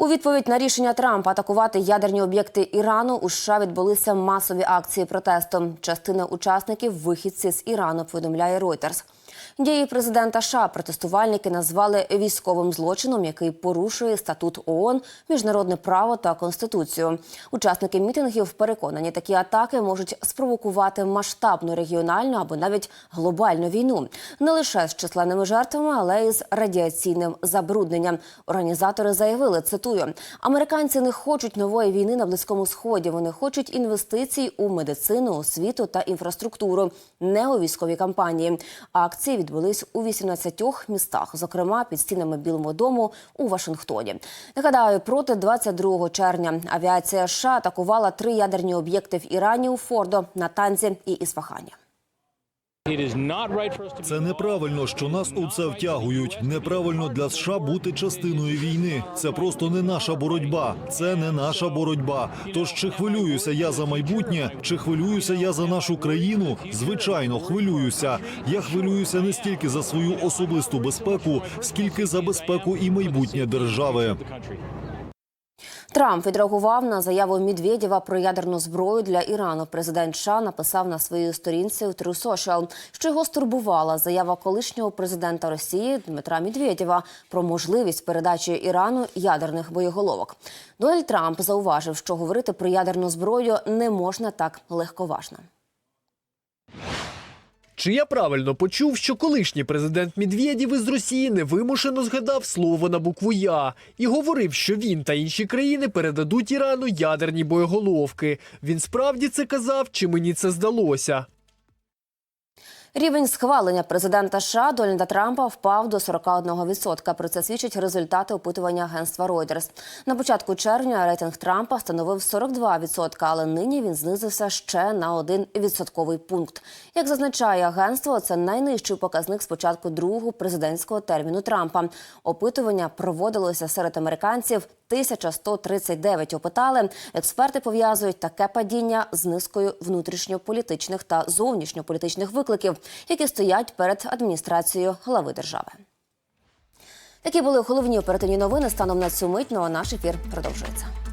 У відповідь на рішення Трампа атакувати ядерні об'єкти Ірану у США відбулися масові акції протесту. Частина учасників вихідці з Ірану, повідомляє Reuters. Дії президента США протестувальники назвали військовим злочином, який порушує статут ООН, міжнародне право та конституцію. Учасники мітингів переконані, такі атаки можуть спровокувати масштабну регіональну або навіть глобальну війну не лише з численними жертвами, але й з радіаційним забрудненням. Організатори заявили, цитую: американці не хочуть нової війни на близькому сході. Вони хочуть інвестицій у медицину, освіту та інфраструктуру, не у військові кампанії. Акції відбулись у 18 містах, зокрема під стінами Білого дому у Вашингтоні. Нагадаю, проти 22 червня авіація США атакувала три ядерні об'єкти в Ірані у Фордо, Натанзі і Ісфахані. Це неправильно, що нас у це втягують. Неправильно для США бути частиною війни. Це просто не наша боротьба. Це не наша боротьба. Тож чи хвилююся я за майбутнє, чи хвилююся я за нашу країну? Звичайно, хвилююся. Я хвилююся не стільки за свою особисту безпеку, скільки за безпеку і майбутнє держави. Трамп відреагував на заяву Медведєва про ядерну зброю для Ірану. Президент США написав на своїй сторінці у True Social, що його стурбувала заява колишнього президента Росії Дмитра Медведєва про можливість передачі Ірану ядерних боєголовок. Дональд Трамп зауважив, що говорити про ядерну зброю не можна так легковажно. Чи я правильно почув, що колишній президент Медведєв із Росії невимушено згадав слово на букву Я і говорив, що він та інші країни передадуть Ірану ядерні боєголовки. Він справді це казав, чи мені це здалося? Рівень схвалення президента США Дональда Трампа впав до 41%. Про це свідчать результати опитування агентства Reuters. На початку червня рейтинг Трампа становив 42%, але нині він знизився ще на один відсотковий пункт. Як зазначає агентство, це найнижчий показник з початку другого президентського терміну Трампа. Опитування проводилося серед американців. 1139 опитали. Експерти пов'язують таке падіння з низкою внутрішньополітичних та зовнішньополітичних викликів, які стоять перед адміністрацією глави держави. Такі були головні оперативні новини станом на цю мить. Ну а наш ефір продовжується.